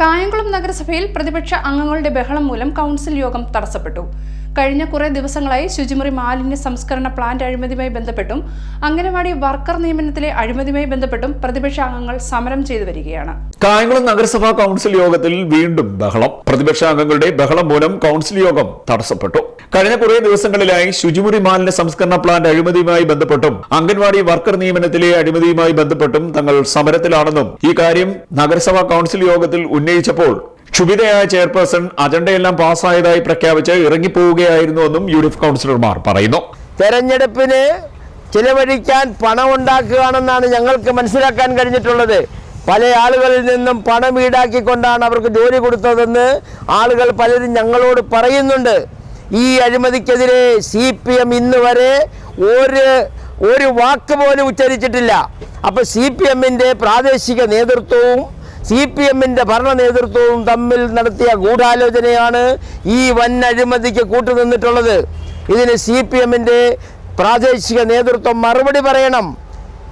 കായംകുളം നഗരസഭയിൽ പ്രതിപക്ഷ അംഗങ്ങളുടെ ബഹളം മൂലം കൗൺസിൽ യോഗം തടസ്സപ്പെട്ടു. കഴിഞ്ഞ കുറേ ദിവസങ്ങളായി ശുചിമുറി മാലിന്യ സംസ്കരണ പ്ലാന്റ് അഴിമതിയുമായി ബന്ധപ്പെട്ടും അംഗനവാടി വർക്കർ നിയമനത്തിലെ അഴിമതിയുമായി ബന്ധപ്പെട്ടും പ്രതിപക്ഷ അംഗങ്ങൾ സമരം ചെയ്തു വരികയാണ്. കായംകുളം നഗരസഭാ കൗൺസിൽ യോഗത്തിൽ വീണ്ടും ബഹളം. പ്രതിപക്ഷ അംഗങ്ങളുടെ ബഹളം മൂലം കൗൺസിൽ യോഗം തടസ്സപ്പെട്ടു. കഴിഞ്ഞ കുറേ ദിവസങ്ങളിലായി ശുചിമുറി മാലിന്യ സംസ്കരണ പ്ലാന്റ് അഴിമതിയുമായി ബന്ധപ്പെട്ടും അംഗൻവാടി വർക്കർ നിയമനത്തിലെ അഴിമതിയുമായി ബന്ധപ്പെട്ടും തങ്ങൾ സമരത്തിലാണെന്നും ഈ കാര്യം നഗരസഭാ കൗൺസിൽ യോഗത്തിൽ ഉന്നയിച്ചപ്പോൾ ക്ഷുഭിതയായ ചെയർപേഴ്സൺ അജണ്ടയെല്ലാം പാസ്സായതായി പ്രഖ്യാപിച്ച് ഇറങ്ങിപ്പോവുകയായിരുന്നുവെന്നും യു ഡി എഫ് കൗൺസിലർമാർ പറയുന്നു. തെരഞ്ഞെടുപ്പിന് ചിലവഴിക്കാൻ പണം ഉണ്ടാക്കുകയാണെന്നാണ് ഞങ്ങൾക്ക് മനസ്സിലാക്കാൻ കഴിഞ്ഞിട്ടുള്ളത്. പല ആളുകളിൽ നിന്നും പണം ഈടാക്കിക്കൊണ്ടാണ് അവർക്ക് ജോലി കൊടുത്തതെന്ന് ആളുകൾ പലരും ഞങ്ങളോട് പറയുന്നുണ്ട്. ഈ അഴിമതിക്കെതിരെ സി പി എം ഇന്ന് വരെ ഒരു ഒരു വാക്ക് പോലും ഉച്ചരിച്ചിട്ടില്ല. അപ്പോൾ സി പി എമ്മിന്റെ പ്രാദേശിക നേതൃത്വവും സി പി എമ്മിന്റെ ഭരണ നേതൃത്വവും തമ്മിൽ നടത്തിയ ഗൂഢാലോചനയാണ് ഈ വൻ അഴിമതിക്ക് കൂട്ടുനിന്നിട്ടുള്ളത്. ഇതിന് സി പി എമ്മിന്റെ പ്രാദേശിക നേതൃത്വം മറുപടി പറയണം.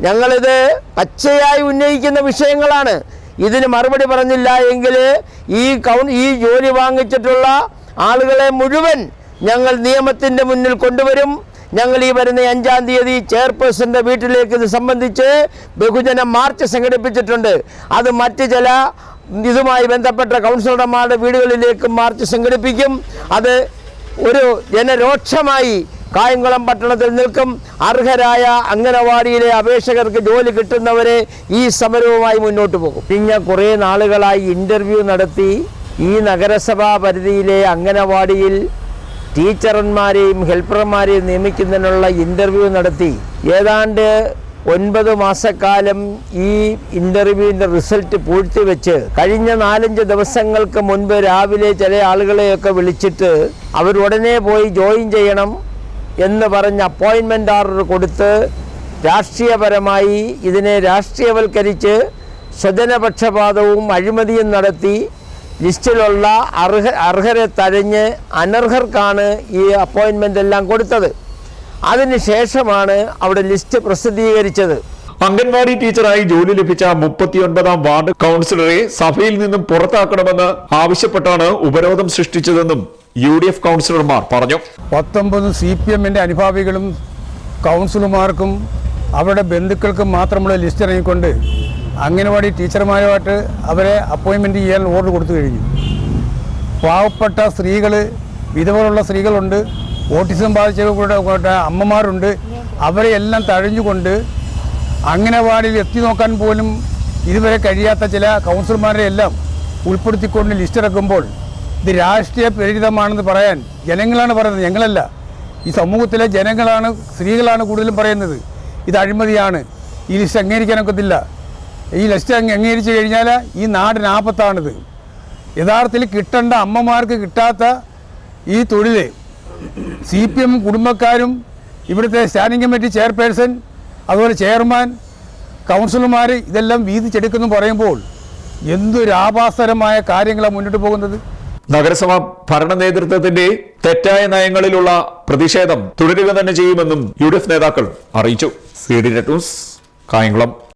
ഞങ്ങളിത് പച്ചയായി ഉന്നയിക്കുന്ന വിഷയങ്ങളാണ്. ഇതിന് മറുപടി പറഞ്ഞില്ല എങ്കിൽ ഈ കൗൺ ഈ ജോലി വാങ്ങിച്ചിട്ടുള്ള ആളുകളെ മുഴുവൻ ഞങ്ങൾ നിയമത്തിന്റെ മുന്നിൽ കൊണ്ടുവരും. ഞങ്ങൾ ഈ വരുന്ന അഞ്ചാം തീയതി ചെയർപേഴ്സന്റെ വീട്ടിലേക്ക് ഇത് സംബന്ധിച്ച് ബഹുജന മാർച്ച് സംഘടിപ്പിച്ചിട്ടുണ്ട്. അത് മറ്റ് ചില ഇതുമായി ബന്ധപ്പെട്ട കൗൺസിലർമാരുടെ വീടുകളിലേക്ക് മാർച്ച് സംഘടിപ്പിക്കും. അത് ഒരു ജനരോക്ഷമായി കായംകുളം പട്ടണത്തിൽ നിൽക്കും. അർഹരായ അംഗനവാടിയിലെ അപേക്ഷകർക്ക് ജോലി കിട്ടുന്നവരെ ഈ സമരവുമായി മുന്നോട്ട് പോകും. കഴിഞ്ഞ കുറേ നാളുകളായി ഇന്റർവ്യൂ നടത്തി ഈ നഗരസഭാ പരിധിയിലെ അംഗനവാടിയിൽ ടീച്ചർമാരെയും ഹെൽപ്പർമാരെയും നിയമിക്കുന്നതിനുള്ള ഇന്റർവ്യൂ നടത്തി. ഏതാണ്ട് ഒൻപത് മാസക്കാലം ഈ ഇന്റർവ്യൂവിന്റെ റിസൾട്ട് പൂഴ്ത്തിവെച്ച് കഴിഞ്ഞ നാലഞ്ച് ദിവസങ്ങൾക്ക് മുൻപ് രാവിലെ ചില ആളുകളെയൊക്കെ വിളിച്ചിട്ട് അവർ ഉടനെ പോയി ജോയിൻ ചെയ്യണം എന്ന് പറഞ്ഞ് അപ്പോയിൻമെന്റ് ഓർഡർ കൊടുത്ത് രാഷ്ട്രീയപരമായി ഇതിനെ രാഷ്ട്രീയവൽക്കരിച്ച് സ്വജനപക്ഷപാതവും അഴിമതിയും നടത്തി ലിസ്റ്റിലുള്ള അർഹ അർഹരെ തഴഞ്ഞ് അനർഹർക്കാണ് ഈ അപ്പോയിൻമെന്റ് എല്ലാം കൊടുത്തത് അതിനുശേഷമാണ് അവിടെ ലിസ്റ്റ് പ്രസിദ്ധീകരിച്ചത്. അംഗൻവാടി ടീച്ചറായി ജോലി ലഭിച്ച മുപ്പത്തിയൊൻപതാം വാർഡ് കൗൺസിലറെ സഭയിൽ നിന്നും പുറത്താക്കണമെന്ന് ആവശ്യപ്പെട്ടാണ് ഉപരോധം സൃഷ്ടിച്ചതെന്നും യു ഡി എഫ് കൗൺസിലർമാർ പറഞ്ഞു. പത്തൊമ്പത് സി പി എമ്മിന്റെ അനുഭാവികളും കൗൺസിലർമാർക്കും അവരുടെ ബന്ധുക്കൾക്കും മാത്രമുള്ള ലിസ്റ്റ് ഇറങ്ങിക്കൊണ്ട് അംഗനവാടി ടീച്ചർമാരുമായിട്ട് അവരെ അപ്പോയിൻമെന്റ് ചെയ്യാൻ ഓർഡർ കൊടുത്തു കഴിഞ്ഞു. പാവപ്പെട്ട സ്ത്രീകൾ വിധവകളുള്ള സ്ത്രീകളുണ്ട്. ഓട്ടിസം ബാധിച്ചവരുടെ അമ്മമാരുണ്ട്. അവരെ എല്ലാം തഴഞ്ഞുകൊണ്ട് അംഗനവാടിയിൽ എത്തി നോക്കാൻ പോലും ഇതുവരെ കഴിയാത്ത ചില കൗൺസിലർമാരെ എല്ലാം ഉൾപ്പെടുത്തിക്കൊണ്ട് ലിസ്റ്റ് ഇറക്കുമ്പോൾ ഇത് രാഷ്ട്രീയ പ്രേരിതമാണെന്ന് പറയാൻ ജനങ്ങളാണ് പറയുന്നത്. ഞങ്ങളല്ല. ഈ സമൂഹത്തിലെ ജനങ്ങളാണ് സ്ത്രീകളാണ് കൂടുതലും പറയുന്നത്. ഇത് അഴിമതിയാണ്. ഈ ലിസ്റ്റ് അംഗീകരിക്കാനൊക്കത്തില്ല ഈ ലിസ്റ്റ് അങ്ങ് അംഗീകരിച്ചു കഴിഞ്ഞാൽ ഈ നാടിന് ആപത്താണിത്. യഥാർത്ഥത്തിൽ കിട്ടേണ്ട അമ്മമാർക്ക് കിട്ടാത്ത ഈ തൊഴിൽ സി പി എം കുടുംബക്കാരും ഇവിടുത്തെ സ്റ്റാൻഡിംഗ് കമ്മിറ്റി ചെയർപേഴ്സൺ അതുപോലെ ചെയർമാൻ കൗൺസിലർമാർ ഇതെല്ലാം വീതിച്ചെടുക്കുന്നു പറയുമ്പോൾ എന്തൊരു ആഭാസകരമായ കാര്യങ്ങളാണ് മുന്നോട്ട് പോകുന്നത്. നഗരസഭ ഭരണ നേതൃത്വത്തിന്റെ തെറ്റായ നയങ്ങളിലുള്ള പ്രതിഷേധം തുടരുക തന്നെ ചെയ്യുമെന്നും യു ഡി എഫ് നേതാക്കൾ അറിയിച്ചു. C D news Kayamkulam.